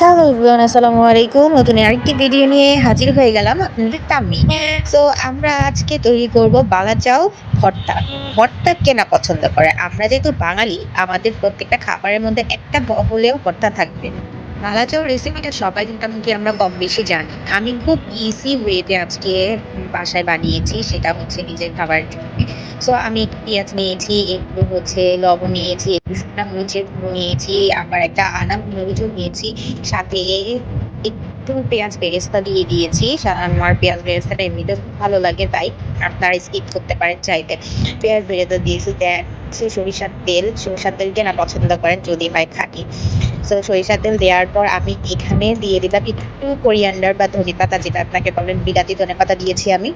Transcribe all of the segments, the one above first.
Hello everyone আসসালামু আলাইকুম। নতুন আরেকটি ভিডিও নিয়ে হাজির হয়ে গেলাম আপনাদের তাম্মি সো আমরা আজকে তৈরি করব বালাচাও ভর্তা। ভর্তা কেনা পছন্দ করে। আমরা যেহেতু বাঙালি, আমাদের প্রত্যেকটা খাবারের মধ্যে একটা হলেও ভর্তা থাকবে। বালাচাও রেসিপিটা সবাই মোটামুটি আমরা কম বেশি জানি। আমি খুব ইজি ওয়েতে আজকে বাসায় বানিয়েছি, সেটা হচ্ছে নিজের খাবার জন্য। সো আমি একটু পেঁয়াজ নিয়েছি, একটু হচ্ছে লবণ নিয়েছি, একটু শুকনো মরিচের গুঁড়ো নিয়েছি, আবার একটা আনাম মরিচও নিয়েছি, সাথে একটু পেঁয়াজ বেরেস্তা দিয়ে দিয়েছি। আমার পেঁয়াজ বেরেস্তাটা এমনিতে খুব ভালো লাগে, তাই আপনারা স্কিপ করতে পারেন চাইতে পেঁয়াজ বেরেস্তা দিয়েছি সরিষার তেল সরিষার তেল কেনা পছন্দ করেন যদি হয় খাঁটি। তো সরিষার তেল দেওয়ার পর আমি এখানে দিয়ে দিলাম একটু কোরিয়ান্ডার বা ধনে পাতা, যেটা আপনাকে বলেন, বিলাতি ধনে পাতা দিয়েছি আমি।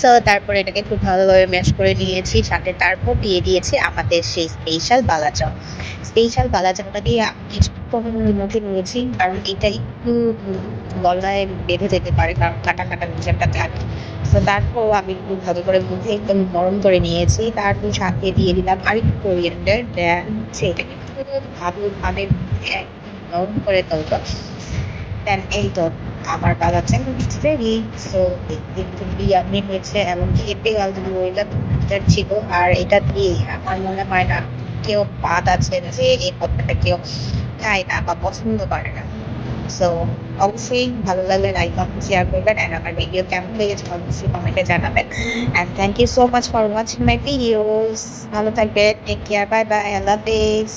সো তারপরে এটাকে খুব ভালোভাবে ম্যাশ করে নিয়েছি, সাথে তারপর দিয়ে দিয়েছি আমাদের সেই স্পেশাল বালাচাও স্পেশাল বালাচাওটা দিয়ে কিছুক্ষণের মধ্যে নিয়েছি, কারণ এটা একটু গলায় বেঁধে যেতে পারে, কারণ কাটা কাটা একটা থাকে। তো তারপর আমি একটু ভালো করে মুখে একদম নরম করে নিয়েছি, তারপর সাথে দিয়ে দিলাম আরেকটু কোরিয়ান্ডার দেন সেটাকে খুব ভালোভাবে নরম করে তুলবো। দেন এই তো। আমার বাজাচ্ছেন রেডি সো দেখতে খুবই হয়েছে এমনকি এতে আলহামদুলিল্লাহ ছিল, আর এটা দিয়ে আমার মনে হয় না কেউ বাদ আছে যে এই পথটা কেউ খায় না বা পছন্দ করে না। সো অবশ্যই ভালো লাগলে লাইক কমেন্ট শেয়ার করবেন অ্যান্ড আমার ভিডিও কেমন লেগেছে অবশ্যই কমেন্টে জানাবেন। And thank you so much for watching my videos ভালো থাকবেন টেক কেয়ার বাই বাই আল্লাহ হাফেজ